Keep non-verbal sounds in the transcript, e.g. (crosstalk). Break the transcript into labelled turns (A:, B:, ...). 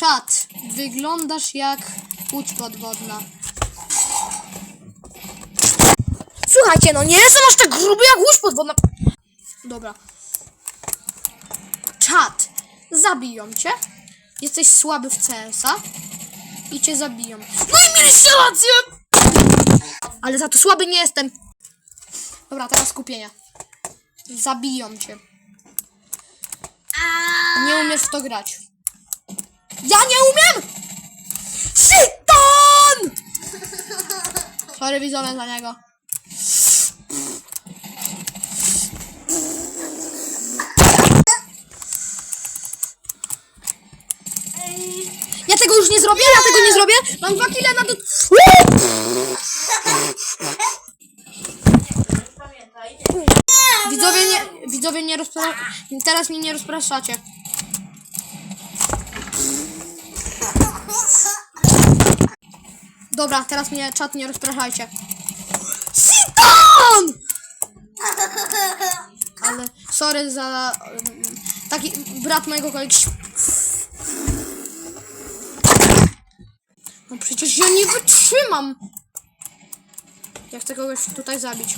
A: Czad, wyglądasz jak łódź podwodna.
B: Słuchajcie, no nie jestem aż tak gruby jak łódź podwodna.
A: Dobra. Czad, zabiją cię. Jesteś słaby w CS-a i cię zabiją.
B: No i mieliście rację!
A: Ale za to słaby nie jestem. Dobra, teraz skupienie. Zabiją cię. Nie umiesz w to grać. Ja nie umiem!
B: Shiton!
A: Sorry widzowie za niego.
B: Ja tego już nie zrobię, ja tego nie zrobię. Mam dwa kile na do...
A: Widzowie nie, widzowie nie rozpra... Teraz mnie nie rozpraszacie. Dobra, teraz mnie czat nie rozpraszajcie.
B: Shiton! (laughs)
A: Ale sorry za um, taki brat mojego kolegi. No przecież ja nie wytrzymam. Ja chcę kogoś tutaj zabić.